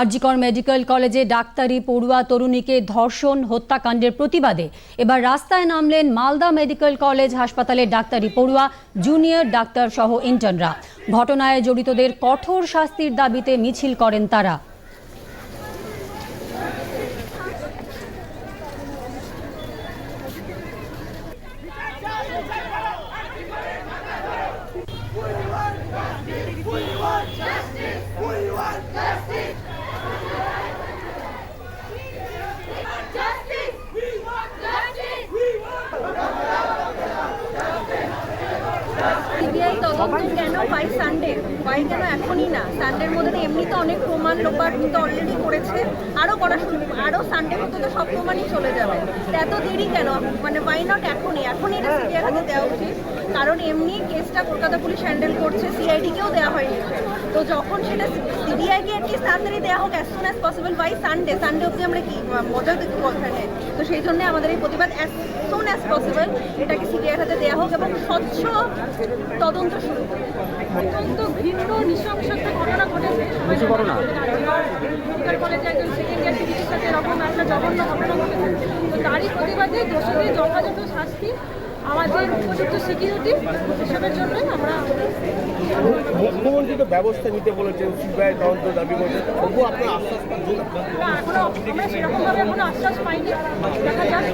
RG Kar medical কলেজে ডাক্তারি, পড়ুয়া তরুণীকে ধর্ষণ, হত্যাকাণ্ডের প্রতিবাদে এবার রাস্তায় নামলেন মালদা মেডিকেল কলেজ হাসপাতালে ডাক্তারি পড়ুয়া, জুনিয়র ডাক্তার সহ ইন্টার্নরা। ঘটনায় জড়িতদের কঠোর শাস্তির দাবিতে মিছিল করেন তারা। সিবিআই তদন্ত কেন বাই সানডে বাই কেন এখনই না? সানডের মধ্যে এমনি তো অনেক প্রমাণ লোপাট তো অলরেডি করেছে। আরও করা আরও সানডে মধ্যে তো সব প্রমাণই চলে যাবে। এত দেরি কেন? মানে বাই নট এখনই? এখনই এটা সিবিআই হাতে দেওয়া উচিত। কারণ এমনি কেসটা কলকাতা পুলিশ হ্যান্ডেল করছে সিআইডিকেও দেওয়া হয়নি। তো যখন সেটা সিবিআইকে অ্যাটলিস্ট তাড়াতাড়ি দেওয়া হোক as soon as possible by Sunday Sunday অবধি আমরা কি মজা দেখব ওখানে তো সেই জন্য আমাদের এই প্রতিবাদ অ্যাজ সুন অ্যাজ পসিবল এটাকে হোক এবং স্বচ্ছ তদন্ত শুরু হোক। অত্যন্ত ঘৃণ্য নৃশংস একটা ঘটনা ঘটেছে। কলেজে একজন সেকেন্ড ইয়ার সাথে এরকম একটা জঘন্য ঘটনা ঘটেছে। তো তারই প্রতিবাদে দোষীদের যথাযথ শাস্তি আমাদের উপযুক্ত সিকিউরিটি এসবের জন্যই আমরা মুখ্যমন্ত্রী তো ব্যবস্থা নিতে বলেছেন সিবিআই তদন্ত দাবি করছেন তবুও আপনার আশ্বাস পাচ্ছেন না এখনও আমরা সেরকমভাবে এখনও আশ্বাস পাইনি। দেখা যাক।